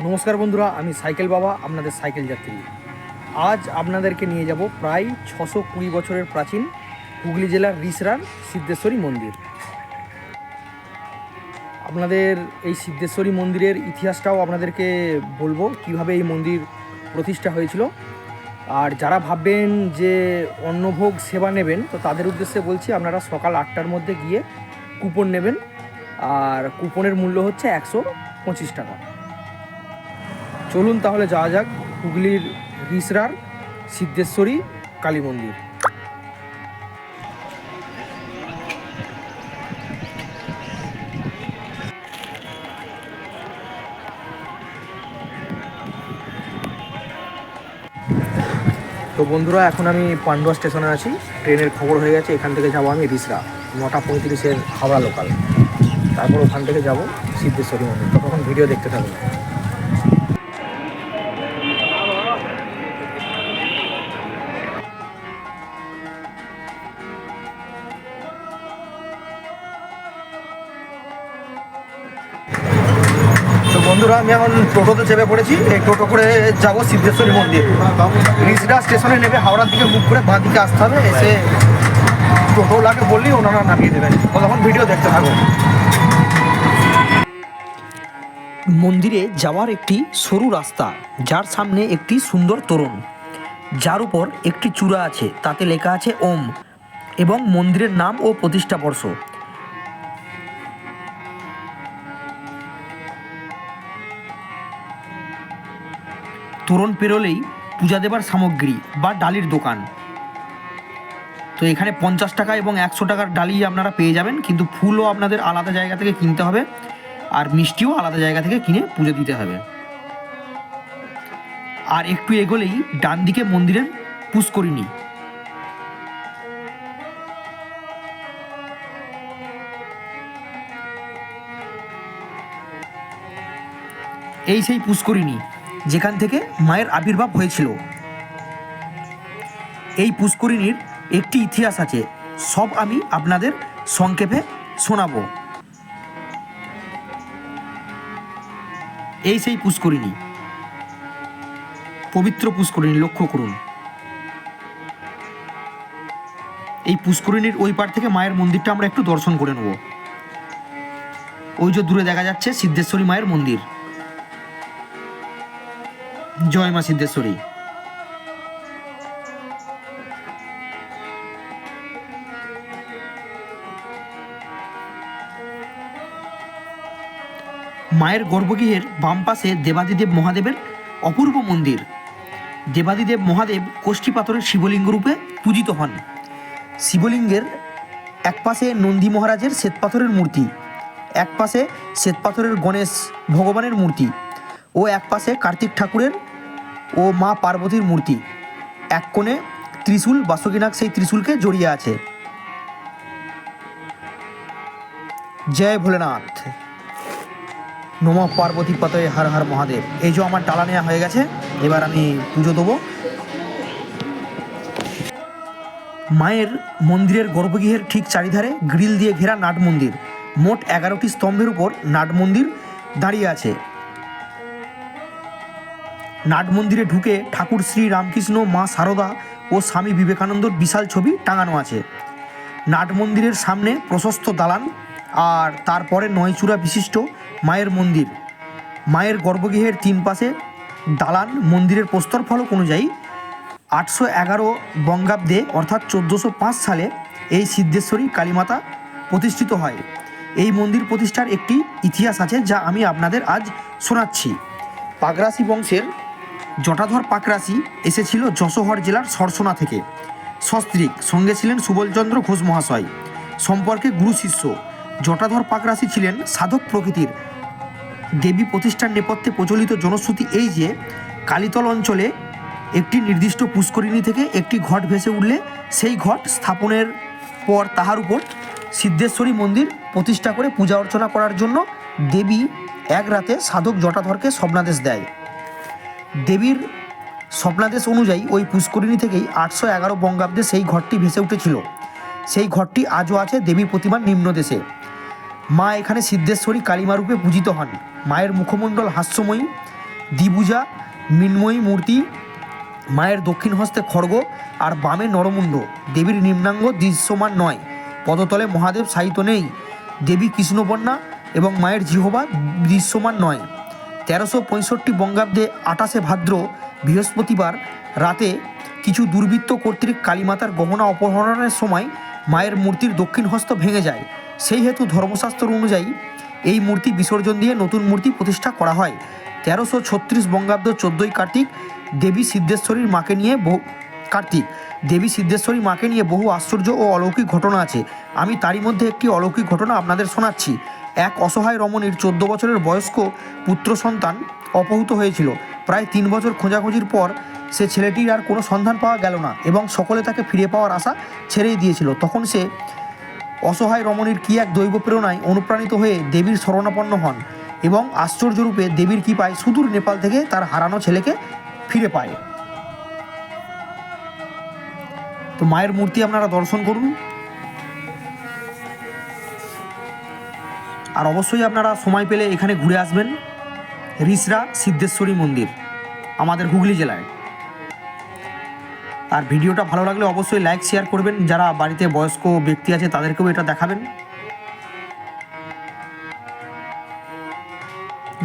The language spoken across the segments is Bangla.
নমস্কার বন্ধুরা, আমি সাইকেল বাবা, আপনাদের সাইকেল যাত্রী। আজ আপনাদেরকে নিয়ে যাব প্রায় ছশো কুড়ি বছরের প্রাচীন হুগলি জেলার রিসরার সিদ্ধেশ্বরী মন্দির। আপনাদের এই সিদ্ধেশ্বরী মন্দিরের ইতিহাসটাও আপনাদেরকে বলব, কীভাবে এই মন্দির প্রতিষ্ঠা হয়েছিল। আর যারা ভাববেন যে অন্নভোগ সেবা নেবেন, তো তাদের উদ্দেশ্যে বলছি, আপনারা সকাল আটটার মধ্যে গিয়ে কুপন নেবেন। আর কুপনের মূল্য হচ্ছে একশো পঁচিশ টাকা। চলুন তাহলে যাওয়া যাক হুগলির রিসরার সিদ্ধেশ্বরী কালী মন্দির। তো বন্ধুরা, এখন আমি পান্ডুয়া স্টেশনে আছি। ট্রেনের খবর হয়ে গেছে, এখান থেকে যাব আমি রিসরা, নটা পঁয়ত্রিশের হাওড়া লোকাল তারপর ওখান থেকে যাব সিদ্ধেশ্বরী মন্দির। ততক্ষণ ভিডিও দেখতে থাকুন। বন্ধুরা, আমি এখন টোটোতে চেপে পড়েছি। এই টোটো করে যাব সিদ্ধেশ্বরী মন্দির। রিসডা স্টেশনে নেমে হাওড়ার দিকে মুখ করে বাঁ দিকে আসতে হবে, এসে টোটো লাগে বললেই ওনারা নামিয়ে দেবেন তখন ভিডিও দেখতে থাকুন মন্দিরে যাওয়ার একটি সরু রাস্তা, যার সামনে একটি সুন্দর তোরণ। যার উপর একটি চূড়া আছে, তাতে লেখা আছে ওম এবং মন্দিরের নাম ও প্রতিষ্ঠা বর্ষ। তোরণ পেরোলেই পূজা দেবার সামগ্রী বা ডালির দোকান। তো এখানে পঞ্চাশ টাকা এবং একশো টাকার ডালি আপনারা পেয়ে যাবেন, কিন্তু ফুলও আপনাদের আলাদা জায়গা থেকে কিনতে হবে আর মিষ্টিও আলাদা জায়গা থেকে কিনে পুজো দিতে হবে। আর একটু এগোলেই ডান দিকে মন্দিরের পুষ্করিণী। এই সেই পুষ্করিণী। যেখান থেকে মায়ের আবির্ভাব হয়েছিল। এই পুষ্করিণীর একটি ইতিহাস আছে। সব আমি আপনাদের সংক্ষেপে শোনাবো। এই সেই পুষ্করিণী। পবিত্র পুষ্করিণী, লক্ষ্য করুন। এই পুষ্করিণীর ওই পার থেকে মায়ের মন্দিরটা আমরা একটু দর্শন করে নেব। ওই যে দূরে দেখা যাচ্ছে সিদ্ধেশ্বরী মায়ের মন্দির। জয় মা সিদ্ধেশ্বরী। মায়ের গর্ভগৃহের বাম পাশে দেবাদিদেব মহাদেবের অপূর্ব মন্দির। দেবাদিদেব মহাদেব কোষ্ঠী পাথরের শিবলিঙ্গ রূপে পূজিত হন। শিবলিঙ্গের এক পাশে নন্দী মহারাজের শ্বেতপাথরের মূর্তি, এক পাশে শ্বেতপাথরের গণেশ ভগবানের মূর্তি ও এক পাশে কার্তিক ঠাকুরের ও মা পার্বতীর মূর্তি। এক কোণে ত্রিশূল বাসুকিনাগ সেই ত্রিশূলকে জড়িয়ে আছে। জয় ভোলেনাথ। নম পার্বতী পতয়ে হর হর মহাদেব। এই যে আমার ডালা নেওয়া হয়ে গেছে, এবার আমি পুজো দেবো। মায়ের মন্দিরের গর্ভগৃহের ঠিক চারিধারে গ্রিল দিয়ে ঘেরা নাট মন্দির। মোট এগারোটি স্তম্ভের উপর নাট মন্দির দাঁড়িয়ে আছে। নাট মন্দিরে ঢুকে ঠাকুর শ্রী রামকৃষ্ণ, মা সারদা ও স্বামী বিবেকানন্দর বিশাল ছবি টাঙানো আছে। নাট মন্দিরের সামনে প্রশস্ত দালান আর তারপরে নয়চূড়া বিশিষ্ট মায়ের মন্দির। মায়ের গর্ভগৃহের তিন পাশে দালান মন্দিরের প্রস্তর ফলক অনুযায়ী আটশো এগারো বঙ্গাব্দে অর্থাৎ চোদ্দোশো পাঁচ সালে এই সিদ্ধেশ্বরী কালীমাতা প্রতিষ্ঠিত হয়। এই মন্দির প্রতিষ্ঠার একটি ইতিহাস আছে যা আমি আপনাদের আজ শোনাচ্ছি। পাগরাসি বংশের জটাধর পাকরাসি এসেছিল যশোহর জেলার সরসোনা থেকে। সস্ত্রীক সঙ্গে ছিলেন সুবলচন্দ্র ঘোষ মহাশয়। সম্পর্কে গুরু শিষ্য, জটাধর পাকরাসি ছিলেন সাধক প্রকৃতির। দেবী প্রতিষ্ঠার নেপথ্যে প্রচলিত জনশ্রুতি এই যে, কালীতল অঞ্চলে একটি নির্দিষ্ট পুষ্করিণী থেকে একটি ঘট ভেসে উঠলে সেই ঘট স্থাপনের পর তাহার উপর সিদ্ধেশ্বরী মন্দির প্রতিষ্ঠা করে পূজা অর্চনা করার জন্য দেবী এক রাতে সাধক জটাধরকে স্বপ্নাদেশ দেয়। দেবীর স্বপ্নাদেশ অনুযায়ী ওই পুষ্করিণী থেকেই আটশো এগারো বঙ্গাব্দে সেই ঘরটি ভেসে উঠেছিল। সেই ঘরটি আজও আছে দেবী প্রতিমার নিম্নদেশে। মা এখানে সিদ্ধেশ্বরী কালীমা রূপে পূজিত হন। মায়ের মুখমণ্ডল হাস্যময়ী, দ্বিভুজা, মৃন্ময়ী মূর্তি, মায়ের দক্ষিণ হস্তে খড়গ আর বামে নরমুণ্ড। দেবীর নিম্নাঙ্গ দৃশ্যমান নয়। পদতলে মহাদেব সাহিত্য নেই। দেবী কৃষ্ণবর্ণা এবং মায়ের জিহবা দৃশ্যমান নয়। তেরোশো পঁয়ষট্টি বঙ্গাব্দে আটাশে ভাদ্র বৃহস্পতিবার রাতে কিছু দুর্বৃত্ত কর্তৃক কালীমাতার গহনা অপহরণের সময় মায়ের মূর্তির দক্ষিণ হস্ত ভেঙে যায়। সেই হেতু ধর্মশাস্ত্র অনুযায়ী এই মূর্তি বিসর্জন দিয়ে নতুন মূর্তি প্রতিষ্ঠা করা হয়। তেরোশো ছত্রিশ বঙ্গাব্দ চোদ্দোই কার্তিক দেবী সিদ্ধেশ্বরীর মাকে নিয়ে বহু কার্তিক, দেবী সিদ্ধেশ্বরী মাকে নিয়ে বহু আশ্চর্য ও অলৌকিক ঘটনা আছে। আমি তারই মধ্যে একটি অলৌকিক ঘটনা আপনাদের শোনাচ্ছি। এক অসহায় রমণীর চোদ্দ বছরের বয়স্ক পুত্র সন্তান অপহূত হয়েছিল। প্রায় তিন বছর খোঁজাখুঁজির পর সে ছেলেটির আর কোনো সন্ধান পাওয়া গেল না এবং সকলে তাকে ফিরে পাওয়ার আশা ছেড়েই দিয়েছিল। তখন সে অসহায় রমণীর কি এক দৈব প্রেরণায় অনুপ্রাণিত হয়ে দেবীর শরণাপন্ন হন এবং আশ্চর্যরূপে দেবীর কৃপায় সুদূর নেপাল থেকে তার হারানো ছেলেকে ফিরে পায়। তো মায়ের মূর্তি আপনারা দর্শন করুন। আর অবশ্যই আপনারা সময় পেলে এখানে ঘুরে আসবেন। রিসরা সিদ্ধেশ্বরী মন্দির, আমাদের হুগলি জেলায়। আর ভিডিওটা ভালো লাগলে অবশ্যই লাইক শেয়ার করবেন। যারা বাড়িতে বয়স্ক ব্যক্তি আছে, তাদেরকেও এটা দেখাবেন।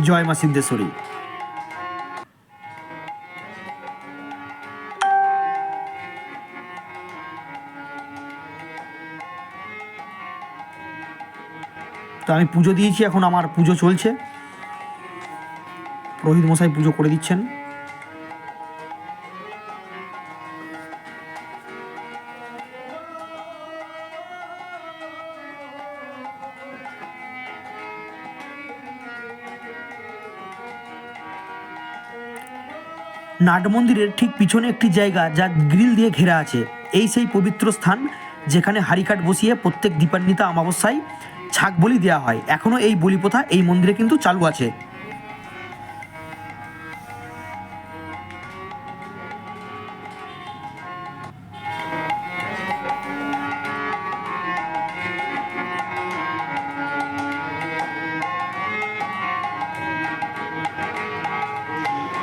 জয় মা সিদ্ধেশ্বরী। তো আমি পুজো দিয়েছি, এখন আমার পুজো চলছে। পুরোহিত মশাই পুজো করে দিচ্ছেন। নাট মন্দিরের ঠিক পিছনে একটি জায়গা যা গ্রিল দিয়ে ঘেরা আছে। এই সেই পবিত্র স্থান যেখানে হারিকাট বসিয়ে প্রত্যেক দীপান্বিতা অমাবস্যায় ছাগ বলি দেওয়া হয়। এখনও এই বলি প্রথা এই মন্দিরে কিন্তু চালু আছে।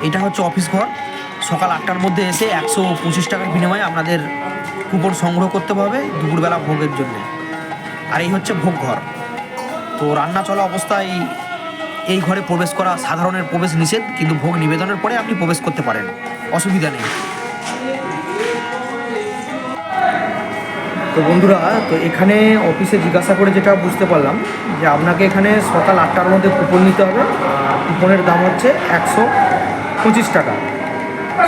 এটা হচ্ছে অফিস ঘর। সকাল আটটার মধ্যে এসে একশো পঁচিশ টাকার বিনিময়ে আপনাদের কুপন সংগ্রহ করতে হবে দুপুরবেলা ভোগের জন্য। আর এই হচ্ছে ভোগ ঘর। তো রান্না চলা অবস্থায় এই ঘরে প্রবেশ করা সাধারণের প্রবেশ নিষেধ, কিন্তু ভোগ নিবেদনের পরে আপনি প্রবেশ করতে পারেন। অসুবিধা নেই। তো বন্ধুরা, তো এখানে অফিসে জিজ্ঞাসা করে যেটা বুঝতে পারলাম, যে আপনাকে এখানে সকাল আটটার মধ্যে কুপন নিতে হবে। আর কুপনের দাম হচ্ছে একশো পঁচিশ টাকা।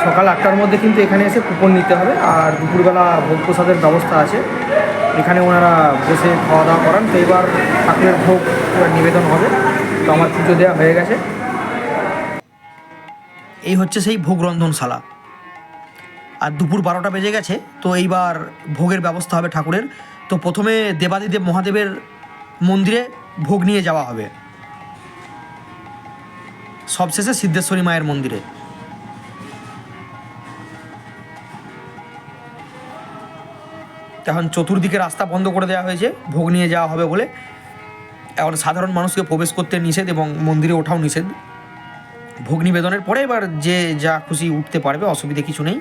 সকাল আটটার মধ্যে কিন্তু এখানে এসে কুপন নিতে হবে। আর দুপুরবেলা ভোগ প্রসাদের ব্যবস্থা আছে। এখানে ওনারা বসে খাওয়া দাওয়া করান। তো এবার ঠাকুরের ভোগ নিবেদন হবে। তো আমার পুজো দেওয়া হয়ে গেছে। এই হচ্ছে সেই ভোগ রন্ধনশালা। আর দুপুর বারোটা বেজে গেছে, তো এইবার ভোগের ব্যবস্থা হবে ঠাকুরের। তো প্রথমে দেবাদিদেব মহাদেবের মন্দিরে ভোগ নিয়ে যাওয়া হবে। সবশেষে সিদ্ধেশ্বরী মায়ের মন্দিরে। এখন চতুর্দিকে রাস্তা বন্ধ করে দেওয়া হয়েছে, ভোগ নিয়ে যাওয়া হবে বলে। এখন সাধারণ মানুষকে প্রবেশ করতে নিষেধ এবং মন্দিরে ওঠাও নিষেধ। ভোগ নিবেদনের পরে এবার যে যা খুশি উঠতে পারবে, অসুবিধে কিছু নেই।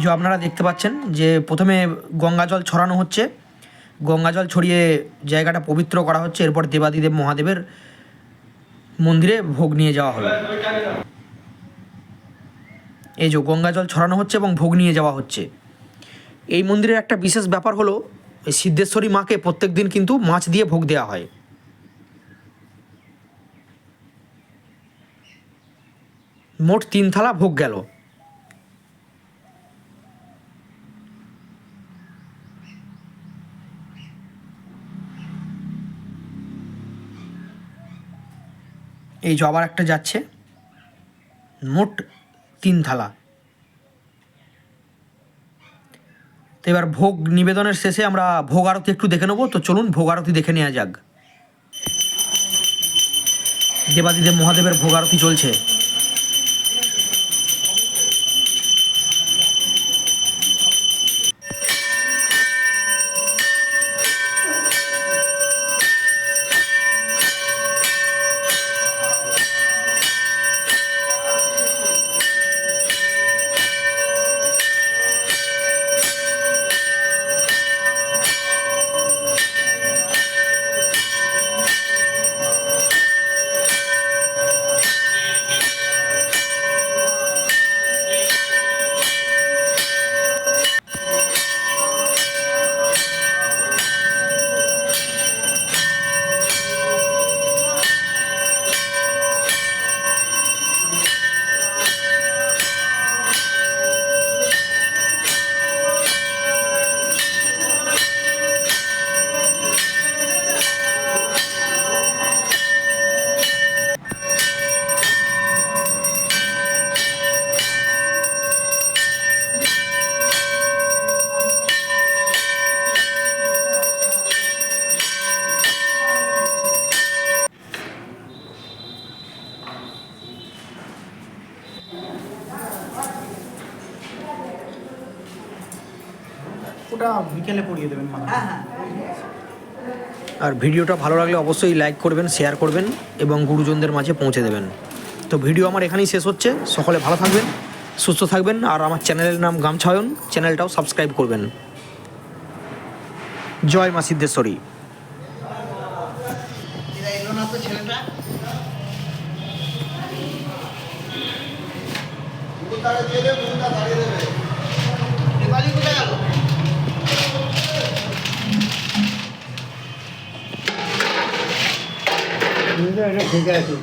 যে আপনারা দেখতে পাচ্ছেন যে প্রথমে গঙ্গা জল ছড়ানো হচ্ছে। গঙ্গা জল ছড়িয়ে জায়গাটা পবিত্র করা হচ্ছে, এরপর দেবাদিদেব মহাদেবের মন্দিরে ভোগ নিয়ে যাওয়া হবে এই যে গঙ্গা জল ছড়ানো হচ্ছে এবং ভোগ নিয়ে যাওয়া হচ্ছে। এই মন্দিরের একটা বিশেষ ব্যাপার হলো সিদ্ধেশ্বরী মাকে প্রত্যেক দিন কিন্তু মাছ দিয়ে ভোগ দেওয়া হয়। মোট তিন থালা ভোগ গেল। এই জবার একটা যাচ্ছে। মোট তিন থালা। তো এবার ভোগ নিবেদনের শেষে আমরা ভোগ আরতি একটু দেখে নেব। তো চলুন ভোগ আরতি দেখে নেওয়া যাক। দেবাদিদেব মহাদেবের ভোগ আরতি চলছে। ওটা বিকেলে পড়িয়ে দেবেন হ্যাঁ। হ্যাঁ আর ভিডিওটা ভালো লাগলে অবশ্যই লাইক করবেন শেয়ার করবেন এবং গুরুজনদের মাঝে পৌঁছে দেবেন। তো ভিডিও আমার এখানেই শেষ হচ্ছে। সকলে ভালো থাকবেন সুস্থ থাকবেন আর আমার চ্যানেলের নাম গামছায়ন। চ্যানেলটাও সাবস্ক্রাইব করবেন। জয় মা সিদ্ধেশ্বরী। ছেলেটা? এটা ঠিক আছে।